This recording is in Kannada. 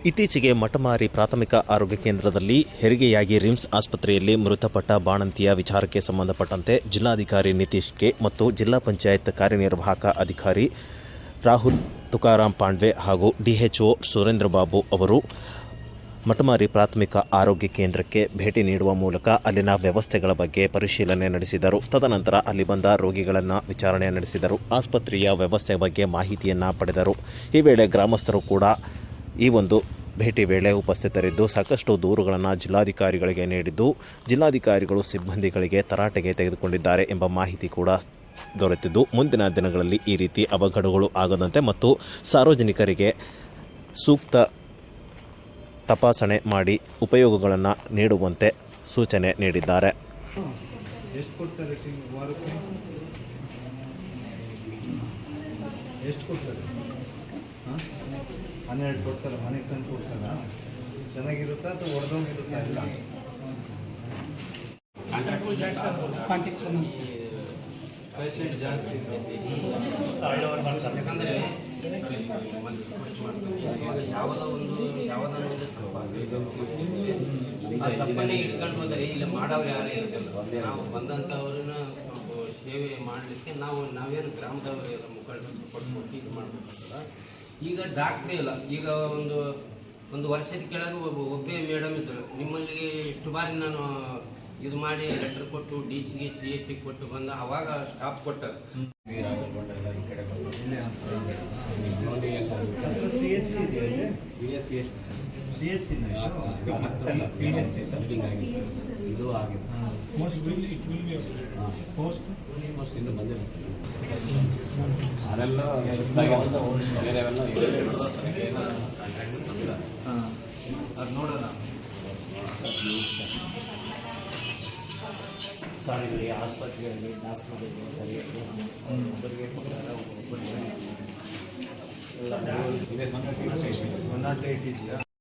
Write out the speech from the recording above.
ಈ ಇತ್ತೀಚೆಗೆ ಮಟಮಾರಿ ಪ್ರಾಥಮಿಕ ಆರೋಗ್ಯ ಕೇಂದ್ರದಲ್ಲಿ ಹೆರಿಗೆಯಾಗಿ ರಿಮ್ಸ್ ಆಸ್ಪತ್ರೆಯಲ್ಲಿ ಮೃತಪಟ್ಟ ಬಾಣಂತಿಯ ವಿಚಾರಕ್ಕೆ ಸಂಬಂಧಪಟ್ಟಂತೆ ಜಿಲ್ಲಾಧಿಕಾರಿ ನಿತೀಶ್ ಕೆ ಮತ್ತು ಜಿಲ್ಲಾ ಪಂಚಾಯತ್ ಕಾರ್ಯನಿರ್ವಾಹಕ ಅಧಿಕಾರಿ ರಾಹುಲ್ ತುಕಾರಾಂ ಪಾಂಡ್ವೆ ಹಾಗೂ ಡಿಎಚ್ಒ ಸುರೇಂದ್ರ ಬಾಬು ಅವರು ಮಟಮಾರಿ ಪ್ರಾಥಮಿಕ ಆರೋಗ್ಯ ಕೇಂದ್ರಕ್ಕೆ ಭೇಟಿ ನೀಡುವ ಮೂಲಕ ಅಲ್ಲಿನ ವ್ಯವಸ್ಥೆಗಳ ಬಗ್ಗೆ ಪರಿಶೀಲನೆ ನಡೆಸಿದರು. ತದನಂತರ ಅಲ್ಲಿ ಬಂದ ರೋಗಿಗಳನ್ನು ವಿಚಾರಣೆ ನಡೆಸಿದರು. ಆಸ್ಪತ್ರೆಯ ವ್ಯವಸ್ಥೆ ಬಗ್ಗೆ ಮಾಹಿತಿಯನ್ನು ಪಡೆದರು. ಈ ವೇಳೆ ಗ್ರಾಮಸ್ಥರು ಕೂಡ ಈ ಒಂದು ಭೇಟಿ ವೇಳೆ ಉಪಸ್ಥಿತರಿದ್ದು, ಸಾಕಷ್ಟು ದೂರುಗಳನ್ನು ಜಿಲ್ಲಾಧಿಕಾರಿಗಳಿಗೆ ನೀಡಿದ್ದು, ಜಿಲ್ಲಾಧಿಕಾರಿಗಳು ಸಿಬ್ಬಂದಿಗಳಿಗೆ ತರಾಟೆಗೆ ತೆಗೆದುಕೊಂಡಿದ್ದಾರೆ ಎಂಬ ಮಾಹಿತಿ ಕೂಡ ದೊರೆತಿದ್ದು, ಮುಂದಿನ ದಿನಗಳಲ್ಲಿ ಈ ರೀತಿ ಅವಘಡಗಳು ಆಗದಂತೆ ಮತ್ತು ಸಾರ್ವಜನಿಕರಿಗೆ ಸೂಕ್ತ ತಪಾಸಣೆ ಮಾಡಿ ಉಪಯೋಗಗಳನ್ನು ನೀಡುವಂತೆ ಸೂಚನೆ ನೀಡಿದ್ದಾರೆ. ಎಷ್ಟು ಕೊಡ್ತಾರೆ ಹಾಂ? ಹನ್ನೆರಡು ಕೊಡ್ತಾರೆ ಮನೆಗೆ ತಂದು ಕೊಡ್ತಾರಾ? ಚೆನ್ನಾಗಿರುತ್ತಾ ಅಥವಾ ಹೊಡೆದೋಗಿರುತ್ತಾ ಇಲ್ಲ ಯಾವುದೋ ಒಂದು ಯಾವುದೋ ಒಂದು ಆ ತಪ್ಪನ್ನೇ ಇಟ್ಕೊಂಡು ಹೋದರೆ ಇಲ್ಲಿ ಮಾಡೋರು ಯಾರೇ ಇರೋದಿಲ್ಲ ನಾವು ಬಂದಂಥವ್ರನ್ನ ಸೇವೆ ಮಾಡಲಿಕ್ಕೆ ನಾವು ನಾವೇನು ಗ್ರಾಮದವರು ಮುಖಂಡರು ಸಪೋರ್ಟ್ ಕೊಟ್ಟು ಇದು ಮಾಡಬೇಕಲ್ಲ ಈಗ ಡಾಕ್ಟ್ರೇ ಇಲ್ಲ. ಈಗ ಒಂದು ಒಂದು ವರ್ಷದ ಕೆಳಗೆ ಒಬ್ಬ ಒಬ್ಬೇ ಮೇಡಮ್ ಇದ್ದರು. ನಿಮ್ಮಲ್ಲಿ ಇಷ್ಟು ಬಾರಿ ನಾನು ಇದು ಮಾಡಿ ಲೆಟರ್ ಕೊಟ್ಟು ಡಿ ಸಿಗೆ ಸಿ ಎಸ್ ಸಿ ಕೊಟ್ಟು ಬಂದ ಅವಾಗ ಸ್ಟಾಪ್ ಕೊಟ್ಟಾರೆ. ಸಿ ಎಸ್ ಇದು ಆಗಿದೆ ಮೋಸ್ಟ್ ಇನ್ನೂ ಬಂದಿಲ್ಲ ಸರ್. ಅದೆಲ್ಲ ಬೇರೆವೆಲ್ಲ ಹಾಂ ಅದು ನೋಡೋಣ. ಸಾರಿಗಳಿಗೆ ಆಸ್ಪತ್ರೆಗಳಿಗೆ ಡಾಕ್ಟರ್ಗಳಿಗೆ ಸರಿಯಾಗಿ ಒಬ್ಬರಿಗೆ ಕೊಡ್ತಾರೆ ಒಬ್ಬರಿಗೆ ಇದೇ ಸಂಘಟನೆ